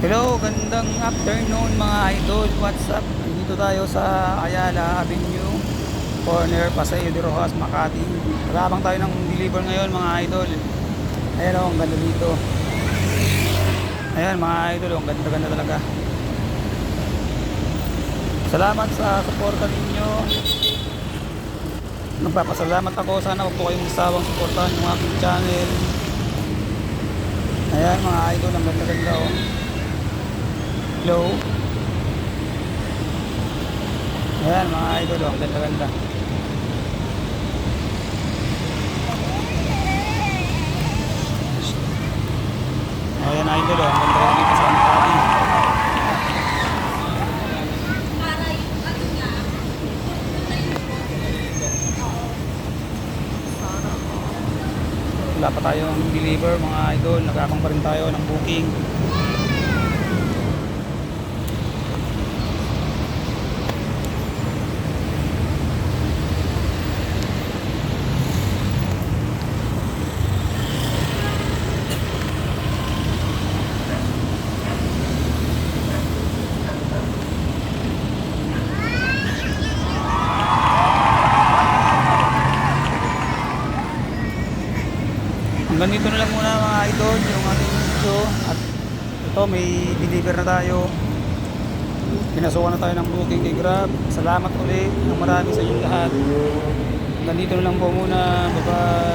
Hello, gandang afternoon mga idol. What's up? Dito tayo sa Ayala Avenue, corner Paseo de Rojas, Makati. Magabang tayo ng deliver ngayon mga idol. Ayan o, ang ganda dito. Ayan mga idol, ang ganda-ganda talaga. Salamat sa suporta ninyo. Nagpapasalamat ako. Sana huwag po kayong sawang suportahan yung aking channel. Ayan mga idol, ang ganda-ganda oh. Hello. Ayan mga idol, oh, ang ganda-ganda. Ayan idol, oh, ang ganda dito sa Makati. Wala pa tayong deliver mga idol, nagkakang pa rin tayo ng booking. Hanggang dito na lang muna mga idol yung ating video. At ito may deliver na tayo. Pinasukan na tayo ng booking kay Grab. Salamat ulit ng marami sa inyo lahat. Hanggang dito na lang po muna. Bye bye